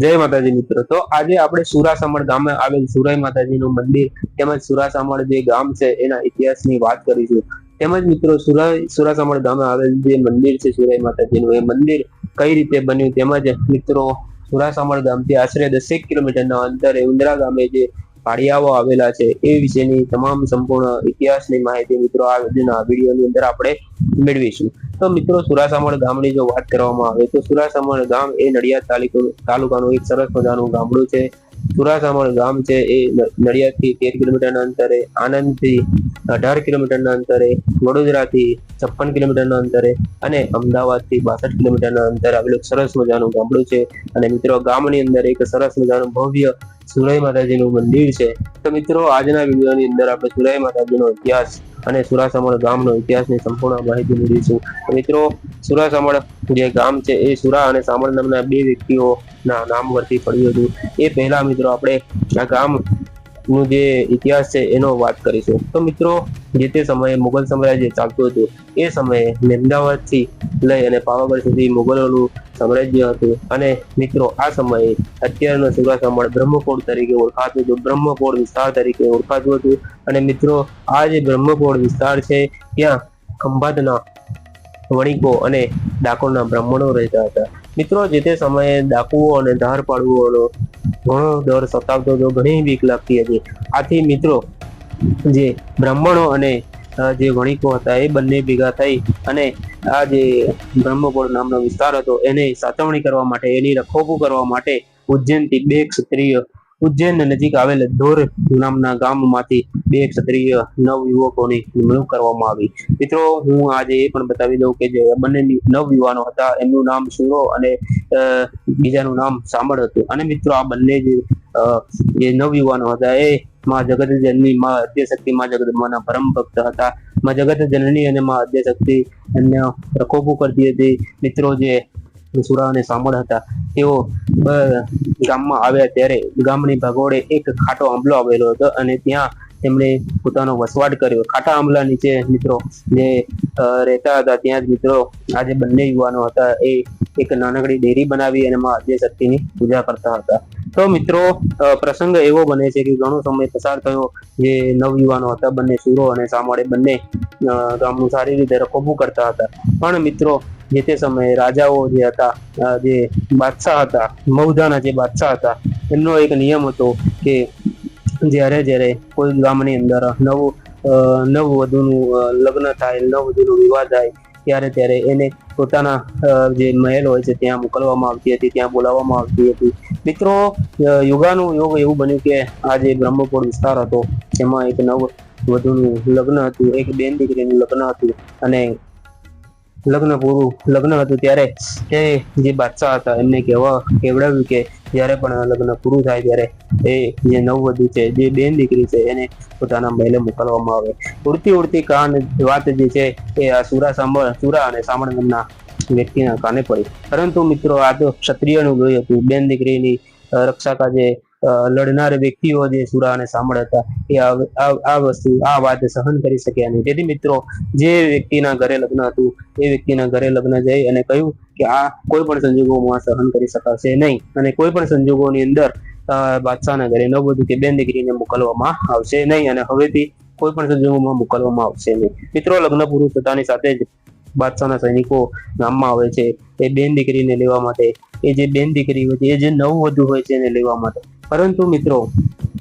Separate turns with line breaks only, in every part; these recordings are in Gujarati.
જય માતાજી મિત્રો. તો આજે આપણે સુરાસમણ ગામે આવેલ સુરાઈ માતાજીનું મંદિર તેમજ સુરાસામળ જે ગામ છે એના ઇતિહાસની વાત કરીશું. તેમજ મિત્રો સુરાઈ, સુરાસમણ ગામે આવેલ જે મંદિર છે સુરાઈ માતાજીનું, એ મંદિર કઈ રીતે બન્યું તેમજ મિત્રો સુરાસમણ ગામથી આશરે દસેક કિલોમીટરના અંતરે ઉંદરા ગામે જે પાડિયાઓ આવેલા છે. એ વિશેની તમામ સંપૂર્ણ ઇતિહાસની માહિતી મિત્રો આ વિડીયોના વિડીયોની અંદર આપણે મેળવીશું. તો મિત્રો સુરાસમણ ગામની જો વાત કરવામાં આવે તો સુરાસમણ ગામ એ નડિયાદ તાલુકો, તાલુકાનું એક સરસ મજાનું ગામડું છે. સુરાસમણ ગામ છે, એ નડિયાદથી તેર કિલોમીટરના અંતરે, આણંદથી અઢાર કિલોમીટરના અંતરે, વડોદરાથી છપ્પન કિલોમીટરના અંતરે અને અમદાવાદથી બાસઠ કિલોમીટરના અંતરે આવેલું સરસ મજાનું ગામડું છે. અને મિત્રો, ગામની અંદર એક સરસ મજાનું ભવ્ય સુરાઈ માતાજીનું મંદિર છે. તો મિત્રો, આજના વિડીયોની અંદર આપણે સુરાઈ માતાજીનો ઇતિહાસ અને સુરાસમણ ગામનો ઇતિહાસની સંપૂર્ણ માહિતી મેળવીશું. મિત્રો, સુરાસમણ જે ગામ છે, એ સુરા અને સામળ નામના બે વ્યક્તિઓના નામ પરથી પડ્યું હતું. એ પહેલા મિત્રો, આપણે આ ગામ નું જે ઇતિહાસ છે એનો વાત કરીશું. તો મિત્રો, જે તે સમયે મુગલ સામ્રાજ્ય ચાલતું હતું, એ સમયે મહેમદાવાદથી લઈ અને પાવાગઢ સુધી મુગલોનું સામ્રાજ્ય હતું. અને મિત્રો, આ સમયે અત્યારનો સુરાસમણ બ્રહ્મકોટ તરીકે ઓળખાતું હતું. બ્રહ્મકોટ વિસ્તાર તરીકે ઓળખાતું હતું. અને મિત્રો, આ જે બ્રહ્મકોટ વિસ્તાર છે, ત્યાં ખંભાતના વણિકો અને ડાકોરના બ્રાહ્મણો રહેતા હતા. મિત્રો, જે તે સમયે ડાકુઓ અને ધાર પાડુઓનો ઘણો ડર સતાવતો હતો ઘણી બીક લાગતી હતી. આથી મિત્રો, જે બ્રાહ્મણો અને જે વણિકો હતા એ બંને ભેગા થઈ અને આ જે બ્રહ્મપુર નામનો વિસ્તાર હતો એને સાચવણી કરવા માટે, એની રખોપું કરવા માટે ઉજ્જૈનથી બે ક્ષત્રિય ઉજ્જૈન નજીક આવેલ ધોર નામના ગામમાંથી બે ક્ષત્રિય નવ યુવકોની નિમણૂક કરવામાં આવી. મિત્રો, હું આજે એ પણ બતાવી દઉં કે જે બંને નવ યુવાનો હતા, એમનું નામ સુરો અને બીજાનું નામ સામળ હતું. અને મિત્રો, આ બંને જે નવ યુવાનો હતા, એ માં જગત જનની માં અધ્યશક્તિ, માં જગદંબાના પરમ ભક્ત હતા. માં જગત જનની અને માં અધ્યશક્તિ એમને પ્રકોપો કરતી હતી. મિત્રો, જે સુરા સામળ હતા. તેઓ ગામમાં આવ્યા ત્યારે ગામની ભગોળે એક ખાટો આંબલો આવેલો હતો અને ત્યાં તેમણે પોતાનો વસવાટ કર્યો. ખાટા આંબલા નીચે મિત્રો, જે રહેતા હતા ત્યાં જ મિત્રો, આજે બંને યુવાનો હતા, એ એક નાનકડી ડેરી બનાવી અને માં આદ્યશક્તિની પૂજા કરતા હતા. તો મિત્રો પ્રસંગ એવો બને છે કે ઘણો સમય પસાર થયો જે નવયુવાનો હતા, બંને સુરો અને સામળે બંને ગામનું સારી રીતે રખોબું કરતા હતા. પણ મિત્રો જે તે સમયે રાજાઓ જે હતા જે બાદશાહ હતા મૌધાના જે બાદશાહ હતા, એમનો એક નિયમ હતો કે જ્યારે જ્યારે કોઈ ગામની અંદર નવું નવ નવવધુનું લગ્ન થાય નવવધુનું વિવાહ થાય, ત્યારે ત્યારે એને પોતાના જે મહેલ હોય છે ત્યાં મોકલવામાં આવતી હતી, ત્યાં બોલાવવામાં આવતી હતી. મિત્રો યુગાનું યુગ એવું બન્યું કે આ જે બ્રહ્મપુર વિસ્તાર હતો એમાં એક નવ વધુનું લગ્ન હતું, એક બેન દીકરીનું લગ્ન હતું અને લગ્ન પૂરું લગ્ન હતું ત્યારે એ જે બાદશાહ હતા એમને કહેવા કેવડાવ્યું કે જ્યારે પણ લગ્ન પૂરું થાય ત્યારે એ જે નવવધુ છે જે બેન દીકરી છે એને પોતાના મહેલે મોકલવામાં આવે. ઉડતી ઉડતી કાન વાત જે છે એ આ સુરા સાંભળ સુરા અને સાંભળ નામના વ્યક્તિના કાને પડી. પરંતુ મિત્રો આ તો ક્ષત્રિયનું લોહી હતું. બેન દીકરીની રક્ષા જે અ, લડનાર વ્યક્તિઓ જે સુરા અને સાંભળ હતા, એ આ- વસ્તુ, આ વાત સહન કરી શક્યા નહીં. તેથી મિત્રો, જે વ્યક્તિના ઘરે લગ્ન હતું, એ વ્યક્તિના ઘરે લગ્ન જઈ અને કહ્યું કે આ કોઈ પણ સંજોગોમાં સહન કરી શકાશે નહીં અને કોઈ પણ સંજોગોની અંદર બાદશાહના ઘરે નવવધુ કે બેન દીકરીને મોકલવામાં આવશે નહીં અને હવેથી કોઈ પણ સંજોગોમાં મોકલવામાં આવશે નહીં. મિત્રો, લગ્ન પૂરું થતાની સાથે જ બાદશાહના સૈનિકો ગામમાં આવે છે. એ બેન દીકરીને લેવા માટે, એ જે બેન દીકરી હોય છે, એ જે નવ વધુ હોય છે એને લેવા માટે પરંતુ મિત્રો,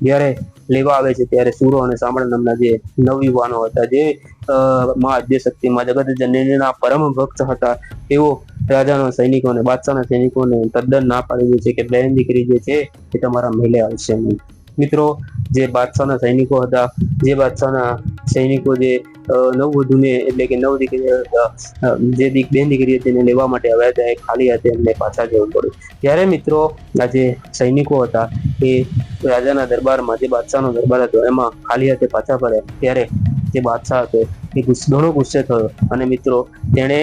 જ્યારે લેવા આવે છે, ત્યારે સુરો અને સામળ નામના જે નવયુવાનો હતા, જે મા આદ્યશક્તિ માં જગત જનનીના પરમ ભક્ત હતા, તેઓ રાજાના સૈનિકોને, બાદશાહના સૈનિકોને તદ્દન ના પાડી દે છે કે બહેન દીકરી જે છે, એ તમારા મહિલા આવશે નહીં. મિત્રો, જે બાદશાહના સૈનિકો હતા, જે બાદશાહના સૈનિકો જે નવવધુને એટલે કે નવ દીકરી જે દીક, બેન દીકરી હતી એને લેવા માટે આવ્યા હતા, એ ખાલી હાથે એમને પાછા જવું પડ્યું. ત્યારે મિત્રો આ જે સૈનિકો હતા, એ રાજાના દરબારમાં, જે બાદશાહનો દરબાર હતો, એમાં ખાલી હાથે પાછા ફર્યા. ત્યારે જે બાદશાહ હતો, એ ઘણો ગુસ્સે થયો. અને મિત્રો, તેણે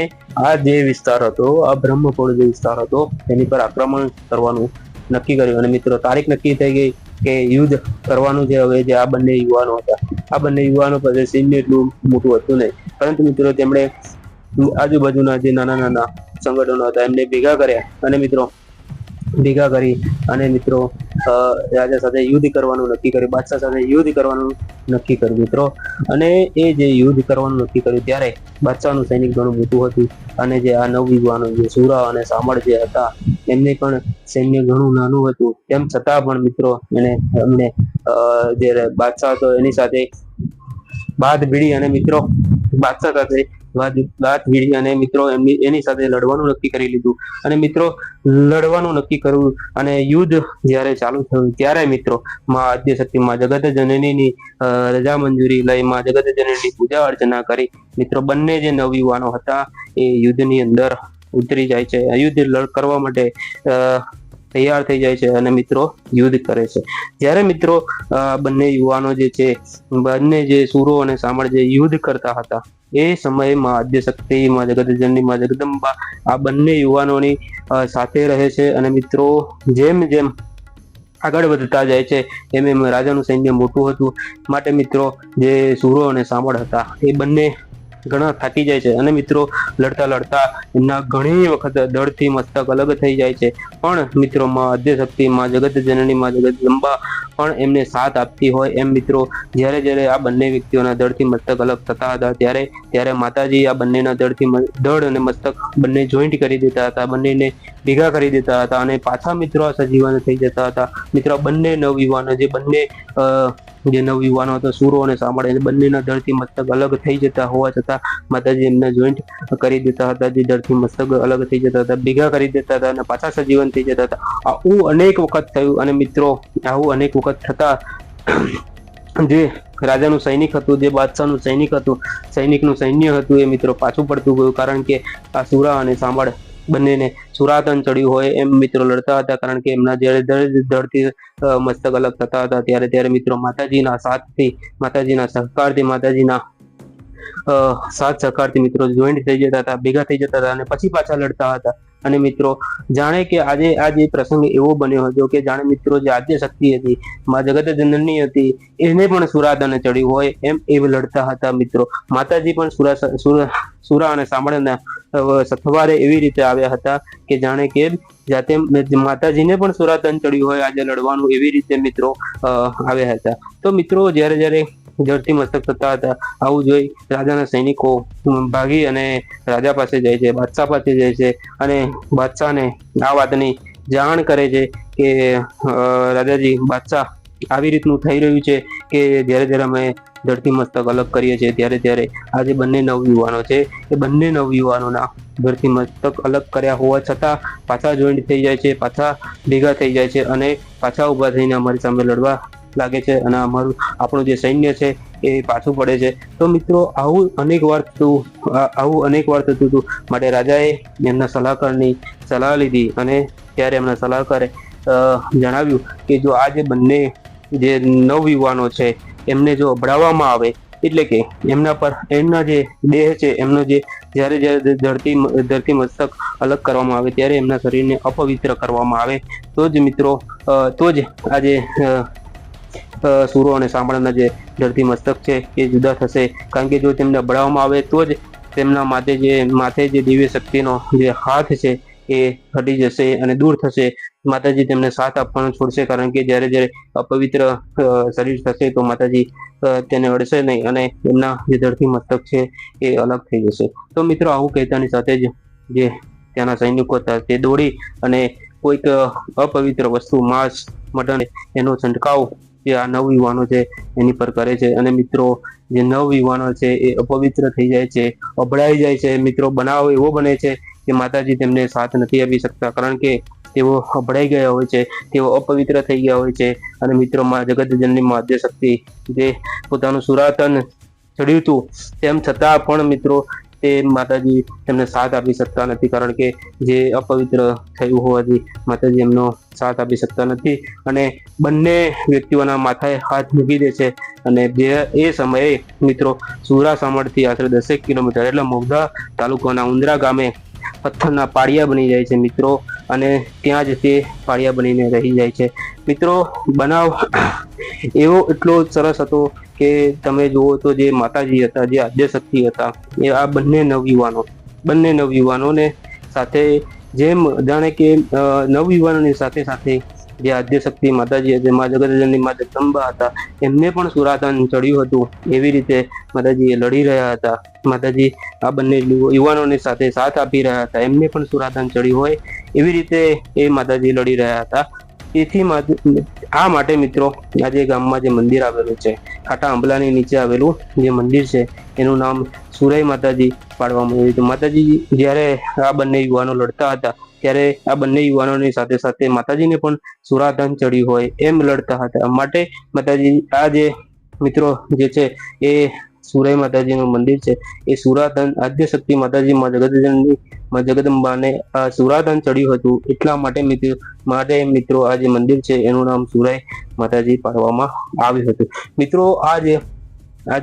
આ જે વિસ્તાર હતો, આ બ્રહ્મપુર જે વિસ્તાર હતો, તેની પર આક્રમણ કરવાનું નક્કી કર્યું. અને મિત્રો, તારીખ નક્કી થઈ ગઈ. કે યુદ્ધ કરવાનું છે હવે જે આ બંને યુવાનો હતા. આ બંને યુવાનો પાસે સૈન્ય એટલું મોટું હતું નહીં. પરંતુ મિત્રો તેમણે આજુબાજુના જે નાના નાના સંગઠનો હતા એમને ભેગા કર્યા. અને મિત્રો ભેગા કરી અને મિત્રો રાજા સાથે યુદ્ધ કરવાનું નક્કી કર્યું, બાદશાહ સાથે યુદ્ધ કરવાનું નક્કી કર્યું, મિત્રો. અને એ જે યુદ્ધ કરવાનું નક્કી કર્યું ત્યારે બાદશાહનું સૈનિક ઘણું મોટું હતું અને જે આ નવયુવાનો જે સુરા અને સામળ જે હતા, એમને પણ સૈન્ય ઘણું નાનું હતું. તેમ છતાં પણ મિત્રો, એને, એમને જે બાદશાહ હતો એની સાથે બાદ ભીડી અને મિત્રો બાદશાહ સાથે બાદ ભીડી અને મિત્રો એની સાથે લડવાનું નક્કી કરી લીધું. અને મિત્રો લડવાનું નક્કી કરવું અને યુદ્ધ જ્યારે ચાલુ થયું ત્યારે મિત્રો માં આદ્ય શક્તિ માં જગત જનનીની રજા મંજૂરી લઈ માં જગત જનનીની પૂજા અર્ચના કરી. મિત્રો બંને જે નવયુવાનો હતા એ યુદ્ધની અંદર ઉતરી જાય છે. યુદ્ધ કરવા માટે અ, તૈયાર થઈ જાય છે અને મિત્રો યુદ્ધ કરે છે. જ્યારે મિત્રો બંને યુવાનો જે છે, બંને જે સુરો અને સામળ જે યુદ્ધ કરતા હતા, એ સમયમાં આદ્ય શક્તિ માં જગતજનની માં જગદંબા આ બંને યુવાનોની સાથે રહે છે અને મિત્રો જેમ જેમ આગળ વધતા જાય છે, એમ એમ રાજાનું સૈન્ય મોટું હતું. માટે મિત્રો જે સુરો અને સામળ હતા, એ બંને ઘણા થાકી જાય છે. અને મિત્રો, લડતા લડતા એમના ઘણી વખત દળથી મસ્તક અલગ થઈ જાય છે. પણ મિત્રો માં આદ્યમાં જગત જનની માં જગદંબા પણ એમને સાથ આપતી હોય. એમ મિત્રો, જ્યારે જ્યારે આ બંને વ્યક્તિઓના દળથી મસ્તક અલગ થતા હતા, ત્યારે ત્યારે માતાજી આ બંનેના દળથી દળ અને મસ્તક બંને જોઈન્ટ કરી દેતા હતા, બંનેને ભેગા કરી દેતા હતા અને પાછા મિત્રો સજીવન થઈ જતા હતા. મિત્રો બંને નવયુવાનો જે બંને જે નવયુવાનો હતા, સુરો અને સાંભળે બંનેના દળથી મસ્તક અલગ થઈ જતા હોવા છતાં માતાજી એમને જોઈન્ટ કરી દેતા હતા, જે દળથી મસ્તક અલગ થઈ જતા હતા, ભેગા કરી દેતા હતા અને પાછા સજીવન થઈ જતા હતા. આવું અનેક વખત થયું અને મિત્રો, આવું અનેક વખત થતા જે રાજાનું સૈનિક હતું, જે બાદશાહનું સૈનિક હતું, સૈનિકનું સૈન્ય હતું, એ મિત્રો પાછું પડતું ગયું. કારણ કે આ સુરા અને સાંભળ બંનેને સુરાતન ચડ્યું હોય એમ મિત્રો લડતા હતા. કારણ કે એમના જ્યારે દળથી મસ્તક અલગ થતા હતા. ત્યારે ત્યારે મિત્રો માતાજીના સાથથી, માતાજીના સહકારથી, માતાજીના સાથ સહકારથી મિત્રો જોઈન્ટ થઈ જતા હતા, ભેગા થઈ જતા હતા અને પછી પાછા લડતા હતા. અને મિત્રો, જાણે કે આજે આ જે પ્રસંગ એવો બન્યો હતો કે જાણે મિત્રો જે આદ્ય શક્તિ હતી, મા જગત જનની હતી, એને પણ સુરાદને ચડ્યું હોય એમ એ લડતા હતા મિત્રો. માતાજી પણ સુરા સુરા અને સાંભળના સથવારે એવી રીતે આવ્યા હતા કે જાણે કે જાતે માતાજીને પણ સુરાતન ચડ્યું હોય, આજે લડવાનું એવી રીતે મિત્રો આવ્યા હતા. તો મિત્રો, જ્યારે જ્યારે જળથી મસ્તક થતા હતા, આવું જોઈ રાજાના સૈનિકો ભાગી અને રાજા પાસે જાય છે, બાદશાહ પાસે જાય છે અને બાદશાહને આ વાતની જાણ કરે છે કે રાજાજી બાદશાહ આવી રીતનું થઈ રહ્યું છે કે જ્યારે જ્યારે અમે ધરતી મસ્તક અલગ કરીએ છીએ, ત્યારે ત્યારે આ જે બંને નવયુવાનો છે, એ બંને નવયુવાનોના ધરતી મસ્તક અલગ કર્યા હોવા છતાં પાછા જોઈન્ટ થઈ જાય છે, પાછા ભેગા થઈ જાય છે અને પાછા ઊભા થઈને અમારી સામે લડવા લાગે છે અને અમારું આપણું જે સૈન્ય છે એ પાછું પડે છે. તો મિત્રો આવું અનેક વાર થતું આવું અનેક વાર થતું હતું. માટે રાજાએ એમના સલાહકારની સલાહ લીધી અને ત્યારે એમના સલાહકારે જણાવ્યું કે જો આ જે બંને જે નવયુવાનો છે એમને જો અભડાવવામાં આવે એટલે કે એમના પર એમના જે દેહ છે એમનો જે જ્યારે જ્યારે ધરતી ધરતી મસ્તક અલગ કરવામાં આવે ત્યારે એમના શરીરને અપવિત્ર કરવામાં આવે. તો જ મિત્રો તો જ આ જે અ, અ, સૂરો અને સાંભળના જે ધરતી મસ્તક છે એ જુદા થશે. કારણ કે જો તેમને બળાવવામાં આવે તો જ તેમના માથે જે માથે જે દિવ્ય શક્તિનો જે હાથ છે એ હટી જશે અને દૂર થશે. માતાજી તેમને સાથ આપવાનો છોડશે કારણ કે જ્યારે જ્યારે અપવિત્ર શરીર થશે તો માતાજી તેને અડશે નહીં અને એમના જે ધરતી મસ્તક છે એ અલગ થઈ જશે. તો મિત્રો, આવું કહેતાની સાથે જ જે ત્યાંના સૈનિકો હતા તે દોડી અને કોઈક અપવિત્ર વસ્તુ, માંસ, મટન એનો છંટકાવ જે આ નવયુવાનો છે એની પર કરે છે. અને મિત્રો, જે નવયુવાનો છે એ અપવિત્ર થઈ જાય છે, અભડાઈ જાય છે. મિત્રો, બનાવ એવો બને છે કે માતાજી તેમને સાથ નથી આપી શકતા. કારણ કે તેઓ અભડાઈ ગયા હોય છે, તેઓ અપવિત્ર થઈ ગયા હોય છે. અને મિત્રોમાં જગત જનની માધ્ય શક્તિ જે પોતાનું સુરાતન ચડ્યું હતું, તેમ છતાં પણ મિત્રો તે માતાજી તેમને સાથ આપી શકતા નથી. કારણ કે જે અપવિત્ર થયું હોવાથી માતાજી એમનો સાથ આપી શકતા નથી અને બંને વ્યક્તિઓના માથાએ હાથ મૂકી દે છે. અને જે એ સમયે મિત્રો સુરાસામળથી આશરે દસેક કિલોમીટર એટલે મોગધા તાલુકાના ઉંદરા ગામે પથ્થરના પાળિયા બની જાય છે મિત્રો. અને ત્યાં જ તે પાળિયા બનીને રહી જાય છે. મિત્રો બનાવ એવો એટલો સરસ હતો કે તમે જુઓ તો જે માતાજી હતા, જે આદ્ય શક્તિ હતા, એ આ બંને નવયુવાનો, બંને નવયુવાનોને સાથે જેમ જાણે કે નવયુવાનોની સાથે સાથે જે આદ્યશક્તિ માતાજી હતી, મા જગતજનની મા જગદંબા હતા, એમને પણ સુરાતન ચડ્યું હતું. એવી રીતે માતાજી એ લડી રહ્યા હતા. માતાજી આ બંને યુવાનોની સાથે સાથ આપી રહ્યા હતા. એમને પણ સુરાતન ચડ્યું હોય એવી રીતે એ માતાજી લડી રહ્યા હતા. તેથી આ માટે મિત્રો, આજે ગામમાં જે મંદિર આવેલું છે, ખાટા આંબલાની નીચે આવેલું જે મંદિર છે, એનું નામ સુરાઈ માતાજી પાડવામાં આવ્યું હતું. માતાજી જ્યારે આ બંને યુવાનો લડતા હતા, ત્યારે આ બંને યુવાનોની સાથે સાથે માતાજીને પણ સુરાધન ચડ્યું હોય એમ લડતા હતા. માટે માતાજી, આ જે મિત્રો જે છે, એ સુરાઈ માતાજીનું મંદિર છે. એ સુરાધન આદ્યશક્તિ માતાજી માં જગતજનની, માં જગદંબાને આ સુરાધન ચડ્યું હતું. એટલા માટે મિત્રો માટે મિત્રો આ જે મંદિર છે. એનું નામ સુરાઈ માતાજી પાડવામાં આવ્યું હતું. મિત્રો આ જે આ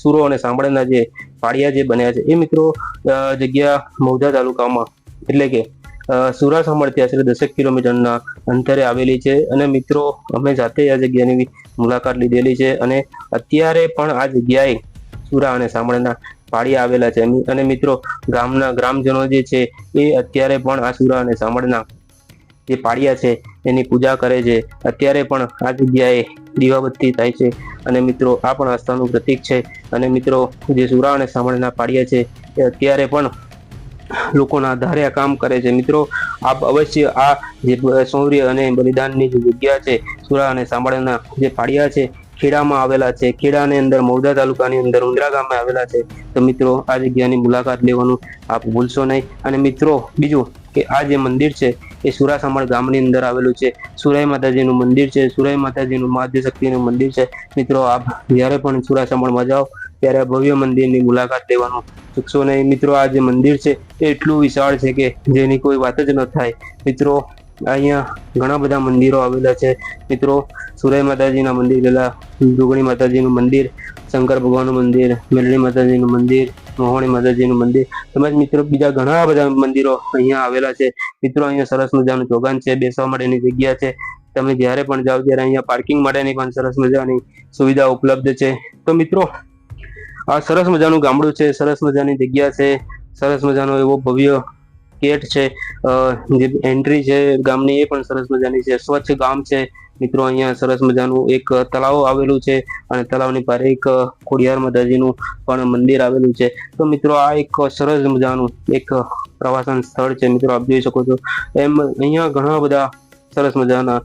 સુરો અને સાંભળના જે પાળિયા જે બન્યા છે, એ મિત્રો જગ્યા મૌધા તાલુકામાં, એટલે કે સુરાસામળથી આશરે દસેક કિલોમીટરના અંતરે આવેલી છે. અને મિત્રો, અમે જાતે આ જગ્યાની મુલાકાત લીધેલી છે અને અત્યારે પણ આ જગ્યાએ સુરા અને સામળના પાડિયા આવેલા છે. અને મિત્રો, ગામના ગ્રામજનો જે છે એ અત્યારે પણ આ સુરા અને સામળના જે પાડિયા છે એની પૂજા કરે છે. અત્યારે પણ આ જગ્યાએ દીવાબત્તી થાય છે અને મિત્રો, આ પણ આસ્થાનું પ્રતીક છે. અને મિત્રો, જે સુરા અને સામળના પાડિયા છે એ અત્યારે પણ લોકોના આધારે આ કામ કરે છે. મિત્રો, આપ અવશ્ય આ શૌર્ય અને બલિદાનની જે જગ્યા છે, સુરા અને સાંભળના જે ફાળિયા છે, ખેડામાં આવેલા છે. ખેડાની અંદર મૌદા તાલુકાની અંદર ઉંદરા ગામે આવેલા છે. તો મિત્રો, આ જગ્યાની મુલાકાત લેવાનું આપ ભૂલશો નહીં. અને મિત્રો, બીજું કે આ જે મંદિર છે, એ સુરાસામળ ગામની અંદર આવેલું છે. સુરાઈ માતાજીનું મંદિર છે. સુરાઈ માતાજીનું મહાદ્ય શક્તિનું મંદિર છે. મિત્રો, આપ જ્યારે પણ સુરાસામળમાં જાઓ ત્યારે ભવ્ય મંદિરની મુલાકાત લેવાનું. ચૂકશો નહીં મિત્રો, આ જે મંદિર છે, એ એટલું વિશાળ છે કે જેની કોઈ વાત જ ન થાય. મિત્રો, અહીંયા ઘણા બધા મંદિરો આવેલા છે. મિત્રો, સુરાઈ માતાજીના મંદિર પેલા દુગણી માતાજીનું મંદિર, શંકર ભગવાનનું મંદિર મેલણી માતાજીનું મંદિર, મોહણી માતાજીનું મંદિર, તેમજ મિત્રો, બીજા ઘણા બધા મંદિરો અહીંયા આવેલા છે. મિત્રો, અહીંયા સરસ મજાનું ચોગાન છે, બેસવા માટેની જગ્યા છે. તમે જ્યારે પણ જાઓ, ત્યારે અહીંયા પાર્કિંગ માટેની પણ સરસ મજાની સુવિધા ઉપલબ્ધ છે. તો મિત્રો આ સરસ મજાનું ગામડું છે, સરસ મજાની જગ્યા છે, સરસ મજાનો એવો ભવ્ય ગેટ છે. જે એન્ટ્રી છે ગામની એ પણ સરસ મજાની છે. સ્વચ્છ ગામ છે. મિત્રો, અહીંયા સરસ મજાનું એક તળાવ આવેલું છે અને તળાવની પારે એક ખોડિયાર માતાજીનું પણ મંદિર આવેલું છે. તો મિત્રો, આ એક સરસ મજાનું એક પ્રવાસન સ્થળ છે. મિત્રો, આપ જોઈ શકો છો. એમ, અહીંયા ઘણા બધા સરસ મજાના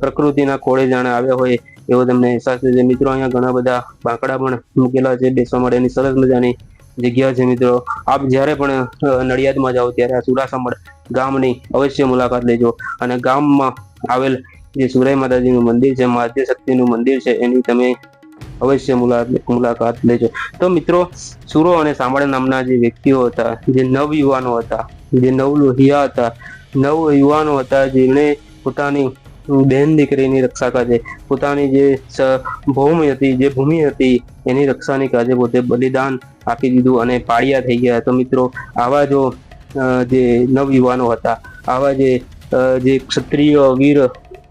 પ્રકૃતિના ખોળે જાણે આવ્યા હોય એવો તમને અહેસાસ થશે મિત્રો અહીંયા ઘણા બધા બાંકડા પણ મૂકેલા છે, બેસવા માટેની સરસ મજાની જગ્યા છે મિત્રો. આપ જ્યારે પણ નડિયાદમાં જાઓ ત્યારે આ સુરાસામળ ગામની અવશ્ય મુલાકાત લેજો. અને ગામમાં આવેલ જે સુરાઈ માતાજીનું મંદિર છે માધ્ય શક્તિનું મંદિર છે, એની તમે અવશ્ય મુલા- મુલાકાત લેજો. તો મિત્રો, સુરો અને સાંભળ નામના જે વ્યક્તિઓ હતા, જે નવ યુવાનો હતા, જે નવ લોહિયા હતા, નવ યુવાનો હતા જેમણે પોતાની બેન દીકરીની રક્ષા કાજે, પોતાની જે ભૂમિ હતી, જે ભૂમિ હતી, એની રક્ષાની કાજે પોતે બલિદાન આપી દીધું અને પાળિયા થઈ ગયા. તો મિત્રો, આવા જો જે નવયુવાનો હતા, આવા જે જે ક્ષત્રિય વીર,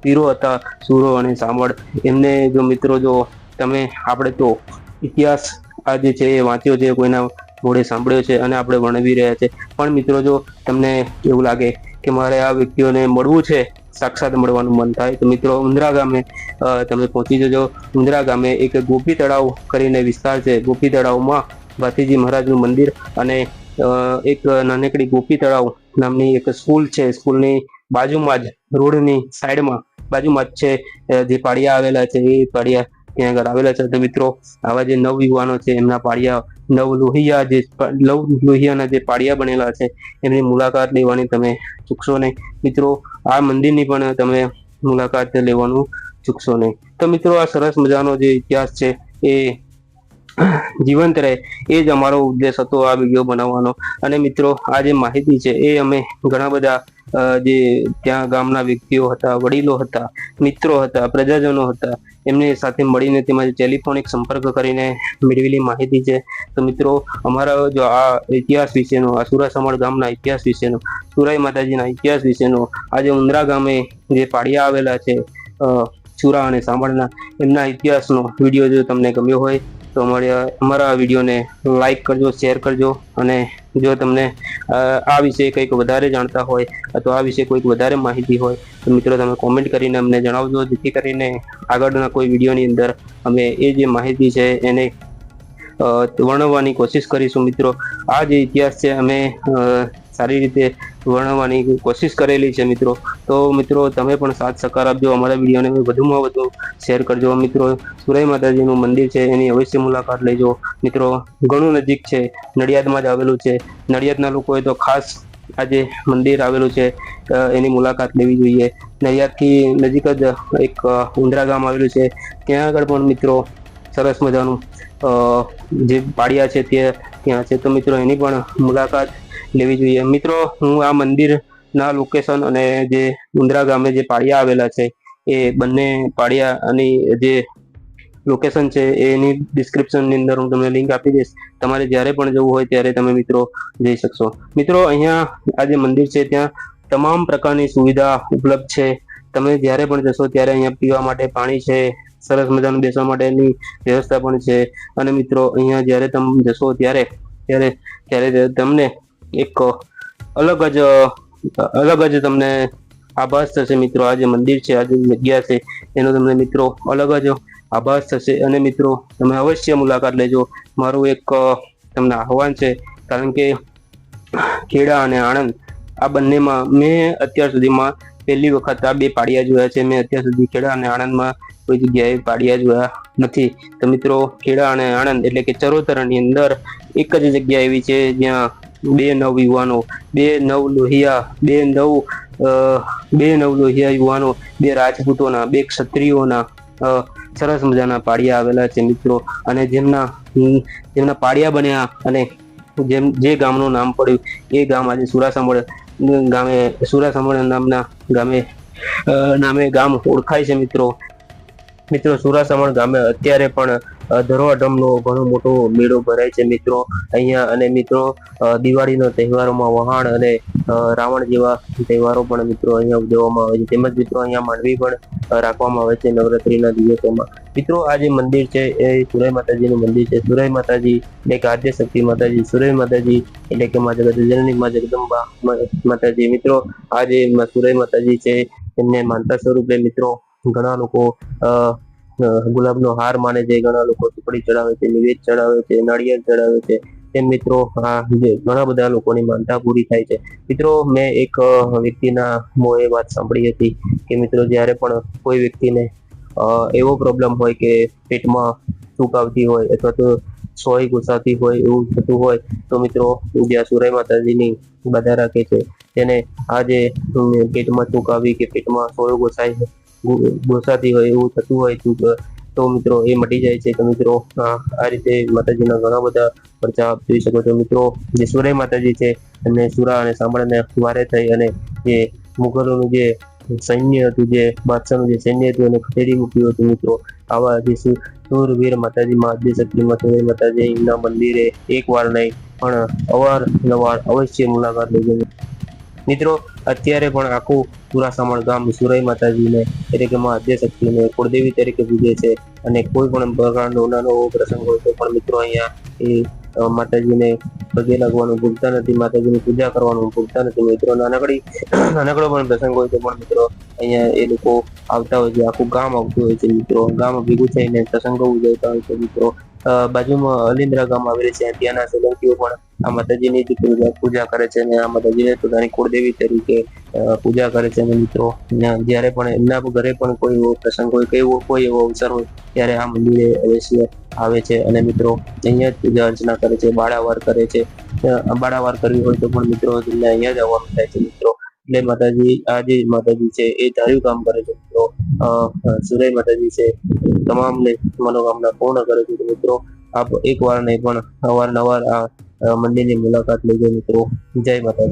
વીરો હતા, સુરો અને સાંભળ એમને જો મિત્રો જો તમે આપણે તો ઇતિહાસ આ જે છે એ વાંચ્યો છે, કોઈના ઘોડે સાંભળ્યો છે અને આપણે વર્ણવી રહ્યા છે. પણ મિત્રો જો તમને એવું લાગે કે મારે આ વ્યક્તિઓને મળવું છે સાક્ષાત મળવાનું મન થાય. તો મિત્રો, ઉંદરા ગામે તમે પહોંચી જજો. ઉંદરા ગામે એક ગોપી તળાવ કરીને વિસ્તાર છે. ગોપી તળાવમાં ભાતીજી મહારાજનું મંદિર અને એક નાનકડી ગોપી તળાવ નામની એક સ્કૂલ છે. સ્કૂલની બાજુમાં જ રોડની સાઈડમાં બાજુમાં જ છે જે પાડિયા આવેલા છે. એ પાડિયા ત્યાં આગળ આવેલા છે તો મિત્રો, આવા જે નવ યુવાનો છે, એમના પાડિયા નવ લોહિયા જે નવ લોહિયાના જે પાડિયા બનેલા છે, એમની મુલાકાત લેવાની તમે ચૂકશો નહીં. મિત્રો, આ મંદિરની પણ તમે મુલાકાત લેવાનું ચૂકશો નહીં. તો મિત્રો, આ સરસ મજાનો જે ઇતિહાસ છે, એ જીવંત રહે, એ જ અમારો ઉદ્દેશ હતો આ વીડિયો બનાવવાનો. અને મિત્રો, આ જે માહિતી છે, એ અમે ઘણા બધા જે ત્યાં ગામના વ્યક્તિઓ હતા, વડીલો હતા, મિત્રો હતા, પ્રજાજનો હતા એમની સાથે મળીને તેમાં ટેલિફોનિક સંપર્ક કરીને મેળવેલી માહિતી છે. તો મિત્રો, અમારા જો આ ઇતિહાસ વિશેનો, આ સુરાસમણ ગામના ઇતિહાસ વિશેનો, સુરાઈ માતાજીના ઇતિહાસ વિશેનો, આજે ઉંદરા ગામે જે પાડિયા આવેલા છે સુરા અને સાંભળના, એમના ઇતિહાસનો વીડિયો જો તમને ગમ્યો હોય તો અમારા અમારા વિડીયોને લાઈક કરજો શેર કરજો અને જો તમને આ વિશે કંઈક વધારે જાણતા હોય અથવા આ વિશે કોઈક વધારે માહિતી હોય, તો મિત્રો તમે કોમેન્ટ કરીને અમને જણાવજો, જેથી કરીને આગળના કોઈ વિડીયોની અંદર અમે એ જે માહિતી છે એને વર્ણવવાની કોશિશ કરીશું મિત્રો. આ જે ઇતિહાસ છે, અમે સારી રીતે વર્ણવવાની કોશિશ કરેલી છે મિત્રો. તો મિત્રો, તમે પણ સાથ સહકાર આપજો. અમારા વિડીયોને વધુમાં વધુ શેર કરજો. મિત્રો, સુરાઈ માતાજીનું મંદિર છે, એની અવશ્ય મુલાકાત લેજો. મિત્રો, ઘણું નજીક છે, નડિયાદમાં જ આવેલું છે. નડિયાદના લોકોએ તો ખાસ આ જે મંદિર આવેલું છે એની મુલાકાત લેવી જોઈએ. નડિયાદથી નજીક જ એક ઉંદરા ગામ આવેલું છે. ત્યાં આગળ પણ મિત્રો, સરસ મજાનું જે પાડિયા છે તે ત્યાં છે. તો મિત્રો, એની પણ મુલાકાત લેવી જોઈએ. મિત્રો, હું આ મંદિરના લોકેશન અને જે ઉંદરા ગામે જે પાડિયા આવેલા છે, એ બંને પાડિયાની જે લોકેશન છે, એની ડિસ્ક્રિપ્શનની અંદર હું તમને લિંક આપી દઈશ. તમારે જ્યારે પણ જવું હોય ત્યારે તમે મિત્રો જઈ શકશો. મિત્રો, અહીંયા આ જે મંદિર છે, ત્યાં તમામ પ્રકારની સુવિધા ઉપલબ્ધ છે. તમે જ્યારે પણ જશો ત્યારે અહીંયા પીવા માટે પાણી છે સરસ મજાનું બેસવા માટેની વ્યવસ્થા પણ છે. અને મિત્રો, અહીંયા જ્યારે તમે જશો ત્યારે ત્યારે ત્યારે તમને એક અલગ જ અલગ જ તમને આભાસ થશે મિત્રો. આ જે મંદિર છે, આ જે જગ્યા છે, એનો તમને મિત્રો અલગ જ આભાસ થશે. અને મિત્રો, તમે અવશ્ય મુલાકાત લેજો. મારું એક, તમને આહવાન છે, કારણ કે ખેડા અને આણંદ, આ બંનેમાં મેં અત્યાર સુધીમાં પહેલી વખત આ બે પાડિયા જોયા છે. મેં અત્યાર સુધી ખેડા અને આણંદમાં કોઈ જગ્યાએ પાડિયા જોયા નથી. તો મિત્રો, ખેડા અને આણંદ એટલે કે ચરોતરની અંદર એક જ જગ્યા એવી છે જ્યાં બે નવ યુવાનો, બે નવ લોહિયા, બે નવ બે નવ લોહિયા યુવાનો, બે રાજપૂતોના, બે ક્ષત્રિયોના સરસ મજાના પાડિયા આવેલા છે મિત્રો. અને જેમના જેમના પાડિયા બન્યા અને જેમ, જે ગામનું નામ પડ્યું, એ ગામ આજે સુરાસમળ ગામે સુરાસમળ નામના ગામે નામે ગામ ઓળખાય છે મિત્રો. મિત્રો સુરાસમણ ગામે અત્યારે પણ અ, ધરોઅઢમનો ઘણો મોટો મેળો ભરાય છે મિત્રો. અહીંયા અને મિત્રો દિવાળીનો તહેવારોમાં વહાણ અને રાવણ જેવા તહેવારો પણ મિત્રો અહીંયા ઉજવવામાં આવે છે. તેમજ મિત્રો અહીંયા માંડવી પણ રાખવામાં આવે છે નવરાત્રીના દિવસોમાં. મિત્રો આ જે મંદિર છે એ સુરાઈ માતાજીનું મંદિર છે. સુરાઈ માતાજી એટલે કે આદ્ય શક્તિ માતાજી. સુરાઈ માતાજી એટલે કે મા જગત મા જગદંબા માતાજી. મિત્રો આ જે સુરાઈ માતાજી છે એમને માનતા સ્વરૂપે મિત્રો ઘણા લોકો ગુલાબનો હાર માને છે, ઘણા લોકો સુપડી ચડાવે છે, નિવેદ ચડાવે છે, નાળિયેર ચડાવે છે. તેમ મિત્રો, આ ઘણા બધા લોકોની માનતા પૂરી થાય છે. મિત્રો, મેં એક વ્યક્તિના મોએ વાત સાંભળી હતી કે મિત્રો, જ્યારે પણ કોઈ વ્યક્તિને એવો પ્રોબ્લેમ હોય કે પેટમાં સૂક આવતી હોય અથવા તો સોય ગુસાતી હોય એવું થતું હોય, તો મિત્રો જ્યાં સુરાઈ માતાજીની બધા રાખે છે. તેને આ જે પેટમાં સૂક આવી કે પેટમાં સોય ઘૂસાય ઘૂસાતી હોય, એવું થતું હોય તો- તો મિત્રો એ મટી જાય છે. તો મિત્રો આ રીતે માતાજીના ઘણા બધા પરચા જોઈ શકો છો. મિત્રો, જે સુરાય માતાજી છે એમને સુરા અને સાંભળને વારે થઈ અને જે મુઘલોનું જે સૈન્ય હતું, જે બાદશાહનું જે સૈન્ય હતું એને ખસેડી મૂક્યું હતું, મિત્રો. આવા જે સુરવીર માતાજી મહાદેવ શક્તિ માતાજી માતાજીના મંદિરે એક વાર નહીં, પણ અવારનવાર અવશ્ય મુલાકાત લેજો. મિત્રો, અત્યારે પણ આખું પુરાસામણ ગામ સુરાઈ માતાજીને એટલે કે મા કુળદેવી તરીકે પૂજે છે અને કોઈ પણ પ્રકારનો નાનો એવો પ્રસંગ હોય તો પણ મિત્રો અહીંયા એ માતાજીને પગે લાગવાનું ભૂલતા નથી, માતાજીની પૂજા કરવાનું ભૂલતા નથી. મિત્રો, નાનકડી, નાનકડો પણ પ્રસંગ હોય તો પણ મિત્રો અહીંયા એ લોકો આવતા હોય છે. આખું ગામ આવતું હોય છે મિત્રો. ગામ ભેગું થઈને પ્રસંગો ઉજવતા હોય છે મિત્રો. બાજુમાં અલિન્દ્રા ગામ આવેલી છે. ત્યાંના સોલંકીઓ પણ આ માતાજીની જ પૂજા કરે છે અને આ માતાજીને પોતાની કુળદેવી તરીકે પૂજા કરે છે. અને મિત્રો જ્યારે પણ એમના ઘરે પણ કોઈ એવો પ્રસંગ હોય કે એવો, કોઈ એવો અવસર હોય, ત્યારે આ મંદિરે અવશ્ય આવે છે. અને મિત્રો, અહીંયા જ પૂજા અર્ચના કરે છે, બાળાવાર કરે છે. બાળાવાર કરવી હોય તો પણ મિત્રો અહીંયા જ આવવાનું થાય છે. મિત્રો એટલે માતાજી, આ જે માતાજી છે, એ ધાર્યું કામ કરે છે મિત્રો. સુરાઈ માતાજી છે, તમામને મનોકામના પૂર્ણ કરે છે મિત્રો. આપ એક વાર નહીં પણ અવારનવાર આ મંદિરની મુલાકાત લેજો મિત્રો. જય માતાજી.